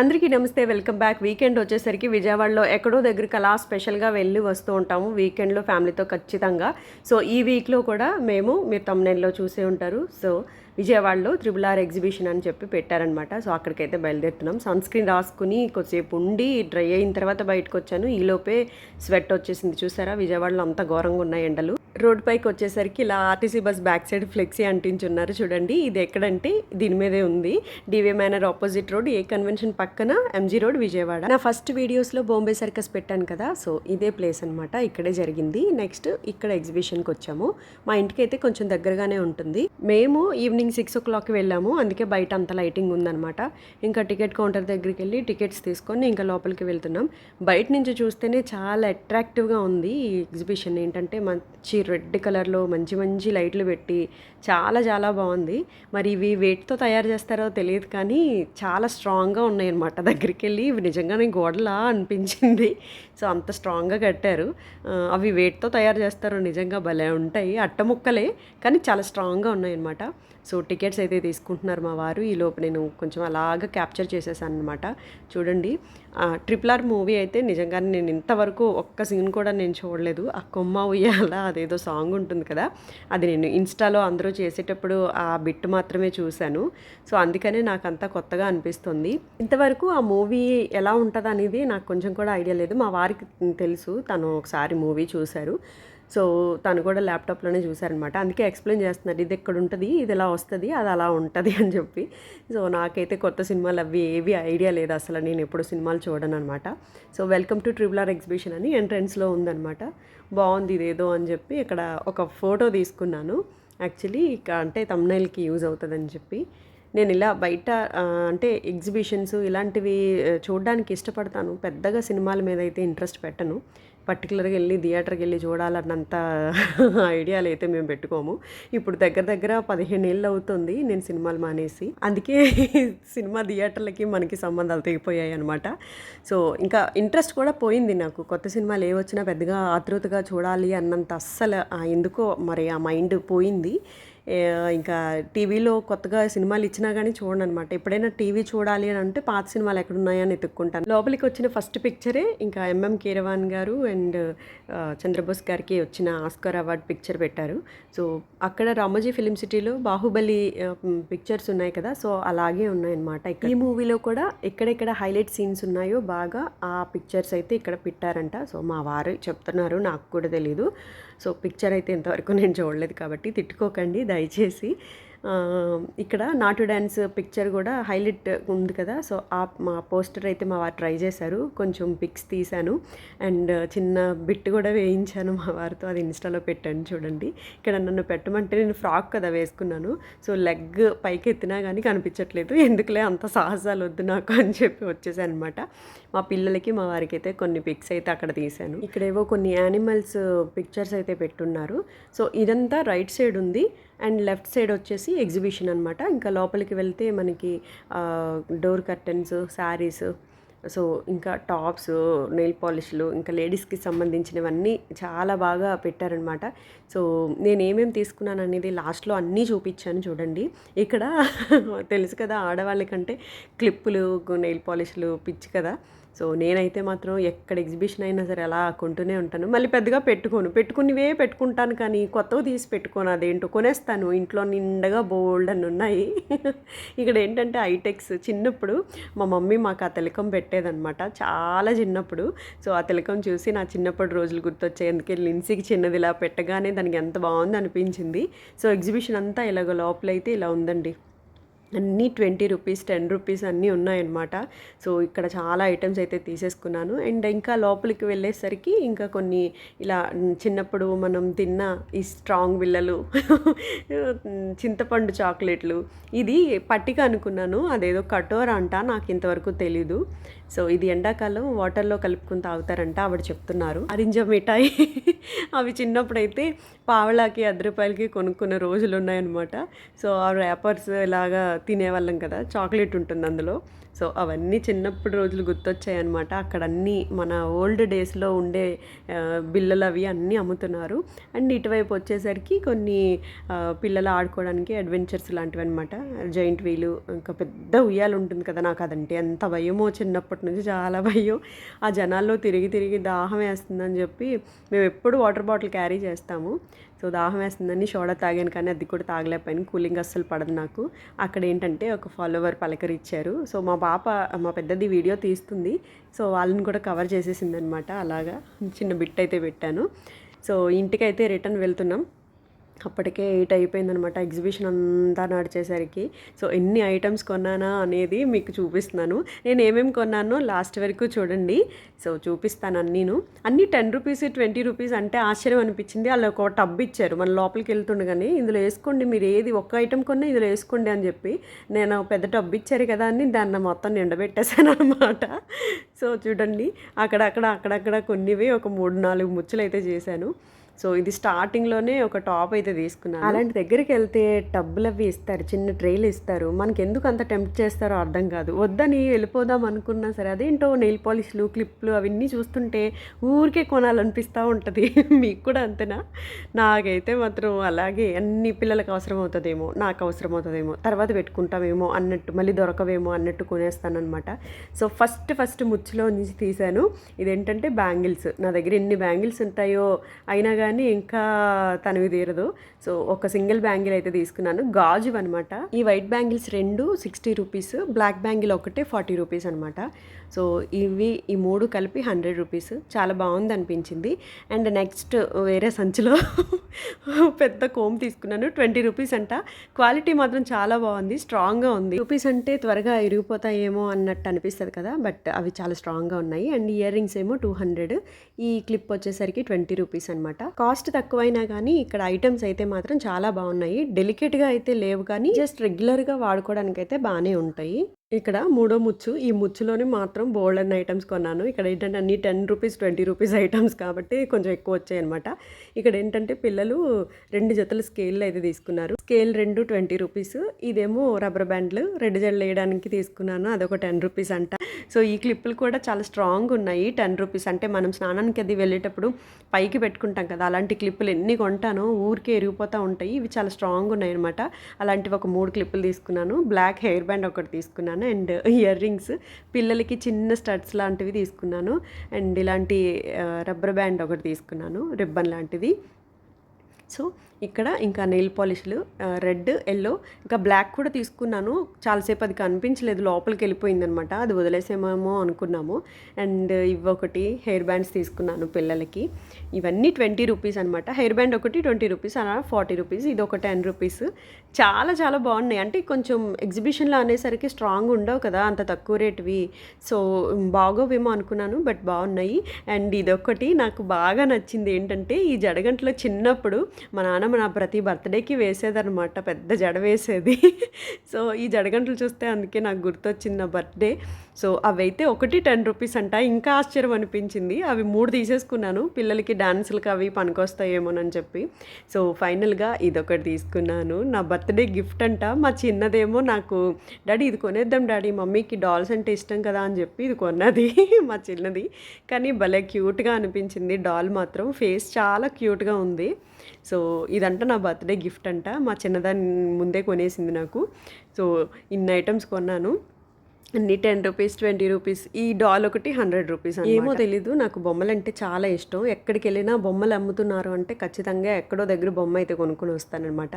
అందరికీ నమస్తే welcome back. Weekend వచ్చేసరికి విజయవాడలో ఎక్కడో దగ్గరికి అలా స్పెషల్గా వెళ్ళి వస్తూ ఉంటాము వీకెండ్లో ఫ్యామిలీతో ఖచ్చితంగా. సో ఈ వీక్లో కూడా మేము మీరు తమ్నెల్లో చూసే ఉంటారు. సో విజయవాడలో త్రిబుల్ ఆర్ ఎగ్జిబిషన్ అని చెప్పి పెట్టారనమాట. సో అక్కడికైతే బయలుదేరుతున్నాం. సన్ స్క్రీన్ రాసుకుని కొద్దిసేపు ఉండి డ్రై అయిన తర్వాత బయటకు వచ్చాను ఈలోపే స్వెట్ వచ్చేసింది చూసారా? విజయవాడలో అంత ఘోరంగా ఉన్నాయి ఎండలు. రోడ్ పైకి వచ్చేసరికి ఇలా RTC bus back side flexi అంటించున్నారు చూడండి. ఇది ఎక్కడంటే దీని మీదే ఉంది. DV manor opposite road A convention పక్కన ఎంజీ రోడ్ విజయవాడ. నా ఫస్ట్ వీడియోస్లో బాంబే సర్కస్ పెట్టాను కదా సో ఇదే ప్లేస్ అనమాట ఇక్కడే జరిగింది. నెక్స్ట్ ఇక్కడ ఎగ్జిబిషన్కి వచ్చాము. మా ఇంటికి అయితే కొంచెం దగ్గరగానే ఉంటుంది. మేము ఈవినింగ్ సిక్స్ ఓ క్లాక్కి వెళ్ళాము. అందుకే బయట అంత లైటింగ్ ఉందన్నమాట. ఇంకా టికెట్ కౌంటర్ దగ్గరికి వెళ్ళి టికెట్స్ తీసుకొని ఇంకా లోపలికి వెళ్తున్నాం. బయట నుంచి చూస్తేనే చాలా అట్రాక్టివ్గా ఉంది ఈ ఎగ్జిబిషన్ ఏంటంటే మంచి రెడ్ కలర్లో మంచి మంచి లైట్లు పెట్టి చాలా చాలా బాగుంది. మరి ఇవి వేటితో తయారు చేస్తారో తెలియదు కానీ చాలా స్ట్రాంగ్గా ఉన్నాయన్నమాట. దగ్గరికి వెళ్ళి ఇవి నిజంగానే గోడలా అనిపించింది. సో అంత స్ట్రాంగ్గా కట్టారు. అవి వేటితో తయారు చేస్తారో నిజంగా భలే ఉంటాయి. అట్ట ముక్కలే కానీ చాలా స్ట్రాంగ్గా ఉన్నాయన్నమాట. సో టికెట్స్ అయితే తీసుకుంటున్నారు మా వారు. ఈ లోపు నేను కొంచెం అలాగా క్యాప్చర్ చేసేసాను అనమాట చూడండి ట్రిపుల్ ఆర్ మూవీ అయితే నిజంగానే నేను ఇంతవరకు ఒక్క సీన్ కూడా నేను చూడలేదు. ఆ కొమ్మ ఉయ్యాల అదేదో సాంగ్ ఉంటుంది కదా అది నేను ఇన్స్టాలో అందరూ చేసేటప్పుడు ఆ బిట్ మాత్రమే చూశాను. సో అందుకనే నాకు అంతా కొత్తగా అనిపిస్తుంది. ఇంతవరకు ఆ మూవీ ఎలా ఉంటుంది అనేది నాకు కొంచెం కూడా ఐడియా లేదు. మా వారికి తెలుసు తను ఒకసారి మూవీ చూశారు. సో తను కూడా ల్యాప్టాప్లోనే చూశారనమాట. అందుకే ఎక్స్ప్లెయిన్ చేస్తున్నారు ఇది ఎక్కడ ఉంటుంది? ఇది ఇలా వస్తుంది? అది అలా ఉంటుంది అని చెప్పి. సో నాకైతే కొత్త సినిమాలు అవి ఏవి ఐడియా లేదు అసలు. నేను ఎప్పుడు సినిమాలు చూడను అనమాట so welcome to triple R exhibition అని ఎంట్రన్స్లో ఉందన్నమాట బాగుంది ఇదేదో అని చెప్పి ఇక్కడ ఒక ఫోటో తీసుకున్నాను. యాక్చువల్లీ ఇక అంటే తమ్నైల్కి యూజ్ అవుతుందని చెప్పి. నేను ఇలా బయట అంటే ఎగ్జిబిషన్స్ ఇలాంటివి చూడడానికి ఇష్టపడతాను. పెద్దగా సినిమాల మీద అయితే ఇంట్రెస్ట్ పెట్టను. పర్టికులర్గా వెళ్ళి థియేటర్కి వెళ్ళి చూడాలన్నంత ఐడియాలు అయితే మేము పెట్టుకోము. ఇప్పుడు దగ్గర దగ్గర పదిహేను ఏళ్ళు అవుతుంది నేను సినిమాలు మానేసి. అందుకే సినిమా థియేటర్లకి మనకి సంబంధాలు తెగిపోయాయి అనమాట సో ఇంకా ఇంట్రెస్ట్ కూడా పోయింది నాకు. కొత్త సినిమాలు ఏ వచ్చినా పెద్దగా ఆతృతగా చూడాలి అన్నంత అస్సలు ఎందుకో మరి ఆ మైండ్ పోయింది. ఇంకా టీవీలో కొత్తగా సినిమాలు ఇచ్చినా కానీ చూడండి అనమాట ఎప్పుడైనా టీవీ చూడాలి అని అంటే పాత సినిమాలు ఎక్కడ ఉన్నాయని ఎత్తుక్కుంటాను లోపలికి వచ్చిన ఫస్ట్ పిక్చరే ఇంకా ఎంఎం కీరవాన్ గారు అండ్ చంద్రబోస్ గారికి వచ్చిన ఆస్కర్ అవార్డ్ పిక్చర్ పెట్టారు. సో అక్కడ రామోజీ ఫిలిం సిటీలో బాహుబలి పిక్చర్స్ ఉన్నాయి కదా సో అలాగే ఉన్నాయన్నమాట ఈ మూవీలో కూడా ఎక్కడెక్కడ హైలైట్ సీన్స్ ఉన్నాయో బాగా ఆ పిక్చర్స్ అయితే ఇక్కడ పెట్టారంట. సో మా వారు చెప్తున్నారు నాకు కూడా తెలీదు. సో పిక్చర్ అయితే ఇంతవరకు నేను చూడలేదు కాబట్టి తిట్టుకోకండి. దయచేసి ఇక్కడ నాటు డ్యాన్స్ పిక్చర్ కూడా హైలైట్ ఉంది కదా. సో ఆ మా పోస్టర్ అయితే మా వారు ట్రై చేశారు. కొంచెం పిక్స్ తీశాను. అండ్ చిన్న బిట్ కూడా వేయించాను మా వారితో. అది ఇన్స్టాలో పెట్టాను చూడండి. ఇక్కడ నన్ను పెట్టమంటే నేను ఫ్రాక్ కదా వేసుకున్నాను. సో లెగ్ పైకి ఎత్తినా కానీ కనిపించట్లేదు. ఎందుకులే అంత సాహసాలు వద్దు నాకు అని చెప్పి వచ్చేసాను అనమాట మా పిల్లలకి మా వారికి అయితే కొన్ని పిక్స్ అయితే అక్కడ తీశాను. ఇక్కడేవో కొన్ని యానిమల్స్ పిక్చర్స్ అయితే పెట్టున్నారు. సో ఇదంతా రైట్ సైడ్ ఉంది. అండ్ లెఫ్ట్ సైడ్ వచ్చేసి ఎగ్జిబిషన్ అనమాట ఇంకా లోపలికి వెళ్తే మనకి డోర్ కర్టన్స్ శారీస్ సో ఇంకా టాప్స్ నెయిల్ పాలిష్లు ఇంకా లేడీస్కి సంబంధించినవన్నీ చాలా బాగా పెట్టారనమాట. సో నేను ఏమేమి తీసుకున్నాను అనేది లాస్ట్లో అన్నీ చూపించాను చూడండి. ఇక్కడ తెలుసు కదా ఆడవాళ్ళకంటే క్లిప్పులు నెయిల్ పాలిష్లు పిచ్చి కదా. సో నేనైతే మాత్రం ఎక్కడ ఎగ్జిబిషన్ అయినా సరే అలా కొంటూనే ఉంటాను. మళ్ళీ పెద్దగా పెట్టుకోను. పెట్టుకునివే పెట్టుకుంటాను కానీ కొత్తవి తీసి పెట్టుకోను. అదేంటో కొనేస్తాను. ఇంట్లో నిండగా బోల్డ్ అని ఉన్నాయి. ఇక్కడ ఏంటంటే ఐటెక్స్ చిన్నప్పుడు మా మమ్మీ మాకు ఆ తిలకం పెట్టేదన్నమాట. చాలా చిన్నప్పుడు. సో ఆ తిలకం చూసి నా చిన్నప్పటి రోజులు గుర్తొచ్చాయి. అందుకే లిన్సీకి చిన్నది ఇలా పెట్టగానే దానికి ఎంత బాగుంది అనిపించింది. సో ఎగ్జిబిషన్ అంతా ఇలాగ లోపలైతే ఇలా ఉందండి. అన్నీ ట్వంటీ రూపీస్ టెన్ రూపీస్ అన్నీ ఉన్నాయన్నమాట. సో ఇక్కడ చాలా ఐటమ్స్ అయితే తీసేసుకున్నాను. అండ్ ఇంకా లోపలికి వెళ్ళేసరికి ఇంకా కొన్ని ఇలా చిన్నప్పుడు మనం తిన్న ఈ స్ట్రాంగ్ విల్లలు చింతపండు చాక్లెట్లు ఇది పట్టిక అనుకున్నాను. అదేదో కటోర అంట నాకు ఇంతవరకు తెలీదు. సో ఇది ఎండాకాలం వాటర్లో కలుపుకుని తాగుతారంట ఆవిడ చెప్తున్నారు. అరింజ మిఠాయి. అవి చిన్నప్పుడైతే పావలాకి అర్ధ రూపాయలకి కొనుక్కున్న రోజులు ఉన్నాయన్నమాట సో ఆ ర్యాపర్స్ ఇలాగా తినేవాళ్ళం కదా చాక్లెట్ ఉంటుంది అందులో. సో అవన్నీ చిన్నప్పుడు రోజులు గుర్తొచ్చాయి అనమాట అక్కడ అన్నీ మన ఓల్డ్ డేస్లో ఉండే బిల్లలు అవి అన్నీ అమ్ముతున్నారు. అండ్ ఇటువైపు వచ్చేసరికి కొన్ని పిల్లలు ఆడుకోవడానికి అడ్వెంచర్స్ లాంటివి అనమాట జైంట్ వీలు ఇంకా పెద్ద ఉయ్యాలు ఉంటుంది కదా నాకు అదంటే ఎంత భయమో చిన్నప్పటి నుంచి చాలా భయం. ఆ జనాల్లో తిరిగి తిరిగి దాహం వేస్తుందని చెప్పి మేము ఎప్పుడు వాటర్ బాటిల్ క్యారీ చేస్తాము. సో దాహం వేస్తుందని సోడా తాగాను కానీ అది కూడా తాగలేకపోయాను. కూలింగ్ అస్సలు పడదు నాకు. అక్కడ ఏంటంటే ఒక ఫాలోవర్ పలకరిచ్చారు సో మా పాప మా పెద్దది వీడియో తీస్తుంది. సో వాళ్ళని కూడా కవర్ చేసేసింది అనమాట అలాగా చిన్న బిట్ అయితే పెట్టాను. సో ఇంటికైతే రిటర్న్ వెళ్తున్నాం. అప్పటికే ఎయిట్ అయిపోయిందనమాట ఎగ్జిబిషన్ అంతా నడిచేసరికి. సో ఎన్ని ఐటమ్స్ కొన్నానా అనేది మీకు చూపిస్తున్నాను. నేను ఏమేమి కొన్నానో లాస్ట్ వరకు చూడండి. సో చూపిస్తాను అన్నీను. అన్నీ టెన్ రూపీస్ ట్వంటీ రూపీస్ అంటే ఆశ్చర్యం అనిపించింది. వాళ్ళు ఒక టబ్ ఇచ్చారు. మన లోపలికి వెళ్తుండగానే ఇందులో వేసుకోండి మీరు ఏది ఒక్క ఐటమ్ కొన్నా ఇందులో వేసుకోండి అని చెప్పి నేను పెద్ద టబ్ ఇచ్చారు కదా అని దాన్ని మొత్తం నిండబెట్టేశాను అనమాట సో చూడండి. అక్కడక్కడ అక్కడక్కడ కొన్నివి ఒక మూడు నాలుగు ముచ్చలు అయితే చేశాను. సో ఇది స్టార్టింగ్లోనే ఒక టాప్ అయితే తీసుకున్నాను. అలాంటి దగ్గరికి వెళ్తే టబ్బులు అవి ఇస్తారు చిన్న ట్రైలు ఇస్తారు. మనకి ఎందుకు అంత టెంప్ట్ చేస్తారో అర్థం కాదు. వద్దని వెళ్ళిపోదాం అనుకున్నా సరే అదేంటో నెయిల్ పాలిష్లు క్లిప్లు అవన్నీ చూస్తుంటే ఊరికే కొనాలనిపిస్తూ ఉంటుంది. మీకు కూడా అంతేనా? నాకైతే మాత్రం అలాగే అన్ని పిల్లలకు అవసరం అవుతుందేమో నాకు అవసరం అవుతుందేమో తర్వాత పెట్టుకుంటామేమో అన్నట్టు మళ్ళీ దొరకవేమో అన్నట్టు కొనేస్తానమాట సో ఫస్ట్ ఫస్ట్ ముచ్చులో నుంచి తీశాను. ఇదేంటంటే బ్యాంగిల్స్. నా దగ్గర ఎన్ని బ్యాంగిల్స్ ఉంటాయో అయినా కానీ ఇంకా తనవి తీరదు. సో ఒక సింగిల్ బ్యాంగిల్ అయితే తీసుకున్నాను. గాజు అనమాట ఈ వైట్ బ్యాంగిల్స్ రెండు సిక్స్టీ రూపీస్ బ్లాక్ బ్యాంగిల్ ఒకటే ఫార్టీ రూపీస్ అనమాట సో ఇవి ఈ మూడు కలిపి హండ్రెడ్ రూపీస్. చాలా బాగుంది అనిపించింది. అండ్ నెక్స్ట్ వేరే సంచిలో పెద్ద కోమ్ తీసుకున్నాను. ట్వంటీ రూపీస్ అంట. క్వాలిటీ మాత్రం చాలా బాగుంది. స్ట్రాంగ్గా ఉంది. రూపీస్ అంటే త్వరగా ఇరిగిపోతాయేమో అన్నట్టు అనిపిస్తుంది కదా. బట్ అవి చాలా స్ట్రాంగ్గా ఉన్నాయి. అండ్ ఇయర్ రింగ్స్ ఏమో టూ హండ్రెడ్. ఈ క్లిప్ వచ్చేసరికి ట్వంటీ రూపీస్ అనమాట కాస్ట్ తక్కువైనా కానీ ఇక్కడ ఐటమ్స్ అయితే మాత్రం చాలా బాగున్నాయి. డెలికేట్గా అయితే లేవు కానీ జస్ట్ రెగ్యులర్గా వాడుకోవడానికి అయితే బాగానే ఉంటాయి. ఇక్కడ మూడో ముచ్చు. ఈ ముచ్చులోనే మాత్రం బోల్డ్ అన్న ఐటమ్స్ కొన్నాను. ఇక్కడ ఏంటంటే అన్ని ten rupees twenty rupees items కాబట్టి కొంచెం ఎక్కువ వచ్చాయి అనమాట ఇక్కడ ఏంటంటే పిల్లలు రెండు జతల స్కేల్ అయితే తీసుకున్నారు. స్కేల్ రెండు ట్వంటీ రూపీస్ ఇదేమో రబ్బర్ బ్యాండ్లు రెండు జడలు వేయడానికి తీసుకున్నాను. అదొక టెన్ రూపీస్ అంట. సో ఈ క్లిప్పులు కూడా చాలా స్ట్రాంగ్ ఉన్నాయి. టెన్ రూపీస్ అంటే మనం స్నానానికి అది వెళ్ళేటప్పుడు పైకి పెట్టుకుంటాం కదా. అలాంటి క్లిప్పులు ఎన్ని కొంటానో ఊరికే ఎరిగిపోతూ ఉంటాయి. ఇవి చాలా స్ట్రాంగ్ ఉన్నాయి అనమాట అలాంటివి ఒక మూడు క్లిప్పులు తీసుకున్నాను. బ్లాక్ హెయిర్ బ్యాండ్ ఒకటి తీసుకున్నాను. And earrings. పిల్లలకి చిన్న స్టడ్స్ లాంటివి తీసుకున్నాను. అండ్ ఇలాంటి రబ్బర్ బ్యాండ్ ఒకటి తీసుకున్నాను. రిబ్బన్ లాంటిది. సో ఇక్కడ ఇంకా నెయిల్ పాలిష్లు రెడ్ ఎల్లో ఇంకా బ్లాక్ కూడా తీసుకున్నాను. చాలాసేపు అది కనిపించలేదు లోపలికి వెళ్ళిపోయింది అనమాట అది వదిలేసేమేమో అనుకున్నాము. అండ్ ఇవొకటి హెయిర్ బ్యాండ్స్ తీసుకున్నాను పిల్లలకి. ఇవన్నీ ట్వంటీ రూపీస్ అనమాట. హెయిర్ బ్యాండ్ ఒకటి ట్వంటీ రూపీస్ అలా ఫార్టీ రూపీస్ ఇది ఒక టెన్ రూపీస్. చాలా చాలా బాగున్నాయి. అంటే కొంచెం ఎగ్జిబిషన్లో అనేసరికి స్ట్రాంగ్ ఉండవు కదా అంత తక్కువ రేటువి. సో బాగోవేమో అనుకున్నాను బట్ బాగున్నాయి. అండ్ ఇదొకటి నాకు బాగా నచ్చింది ఏంటంటే ఈ జడగంటలో చిన్నప్పుడు మా నాన్నమ్మ నా ప్రతి బర్త్డేకి వేసేదనమాట పెద్ద జడ వేసేది. సో ఈ జడగంటలు చూస్తే అందుకే నాకు గుర్తొచ్చింది నా బర్త్డే. సో అవైతే ఒకటి టెన్ రూపీస్ అంట. ఇంకా ఆశ్చర్యం అనిపించింది. అవి మూడు తీసేసుకున్నాను. పిల్లలకి డాన్సులకి అవి పనికొస్తాయేమోనని చెప్పి. సో ఫైనల్గా ఇదొకటి తీసుకున్నాను. నా బర్త్డే గిఫ్ట్ అంట. మా చిన్నదేమో నాకు డాడీ ఇది కొనేద్దాం డాడీ. మమ్మీకి డాల్స్ అంటే ఇష్టం కదా అని చెప్పి ఇది కొన్నది మా చిన్నది. కానీ భలే క్యూట్గా అనిపించింది డాల్ మాత్రం. ఫేస్ చాలా క్యూట్గా ఉంది. సో ఇదంట నా బర్త్డే గిఫ్ట్ అంట. మా చిన్నదాన్ని ముందే కొనేసింది నాకు. సో ఇన్ని ఐటమ్స్ కొన్నాను. అన్ని టెన్ రూపీస్ ట్వంటీ రూపీస్ ఈ డాల్ ఒకటి హండ్రెడ్ రూపీస్ ఏమో తెలీదు నాకు బొమ్మలు అంటే చాలా ఇష్టం. ఎక్కడికి వెళ్ళినా బొమ్మలు అమ్ముతున్నారు అంటే ఖచ్చితంగా ఎక్కడో దగ్గర బొమ్మ అయితే కొనుక్కొని వస్తానమాట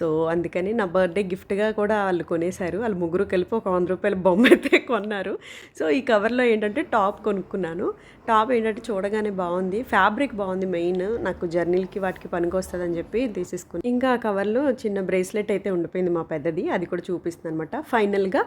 సో అందుకని నా బర్త్డే గిఫ్ట్గా కూడా వాళ్ళు కొనేశారు. వాళ్ళు ముగ్గురు కలిపి ఒక వంద రూపాయల బొమ్మ అయితే కొన్నారు. సో ఈ కవర్లో ఏంటంటే టాప్ కొనుక్కున్నాను. టాప్ ఏంటంటే చూడగానే బాగుంది. ఫ్యాబ్రిక్ బాగుంది మెయిన్. నాకు జర్నీలకి వాటికి పనికి అని చెప్పి తీసేసుకుని ఇంకా ఆ కవర్లో చిన్న బ్రేస్లెట్ అయితే ఉండిపోయింది మా పెద్దది. అది కూడా చూపిస్తుంది అనమాట ఫైనల్గా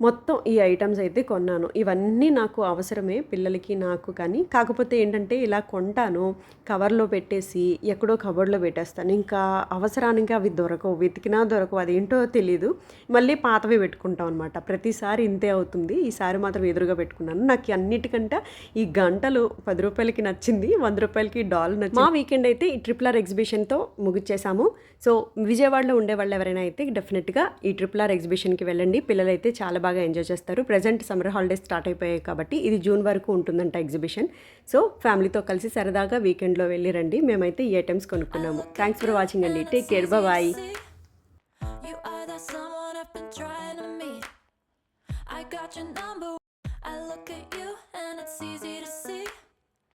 మొత్తం ఈ ఐటమ్స్ అయితే కొన్నాను. ఇవన్నీ నాకు అవసరమే పిల్లలకి నాకు కానీ. కాకపోతే ఏంటంటే ఇలా కొంటాను కవర్లో పెట్టేసి ఎక్కడో కవర్లో పెట్టేస్తాను. ఇంకా అవసరానికి అవి దొరకవు వెతికినా దొరకవు అదేంటో తెలియదు మళ్ళీ పాతవి పెట్టుకుంటాం అనమాట ప్రతిసారి ఇంతే అవుతుంది. ఈసారి మాత్రం ఎదురుగా పెట్టుకున్నాను. నాకు అన్నిటికంటే ఈ గంటలు పది రూపాయలకి నచ్చింది వంద రూపాయలకి డాల్ నచ్చింది. మా వీకెండ్ అయితే ఈ ట్రిపుల్ ఆర్ ఎగ్జిబిషన్తో ముగిచ్చేసాము. సో విజయవాడలో ఉండే వాళ్ళు ఎవరైనా అయితే డెఫినెట్గా ఈ ట్రిపుల్ ఆర్ ఎగ్జిబిషన్కి వెళ్ళండి. పిల్లలు అయితే చాలా బాగా ఎంజాయ్ చేస్తారు. ప్రజెంట్ సమ్మర్ హాలిడేస్ స్టార్ట్ అయిపోయాయి కాబట్టి ఇది జూన్ వరకు ఉంటుందంట ఎగ్జిబిషన్. సో ఫ్యామిలీతో కలిసి సరదాగా వీకెండ్లో వెళ్ళి రండి. మేమైతే ఈ ఐటమ్స్ కొనుక్కున్నాము. థ్యాంక్స్ ఫర్ వాచింగ్ అండి. Take care bye I got your number. I look at you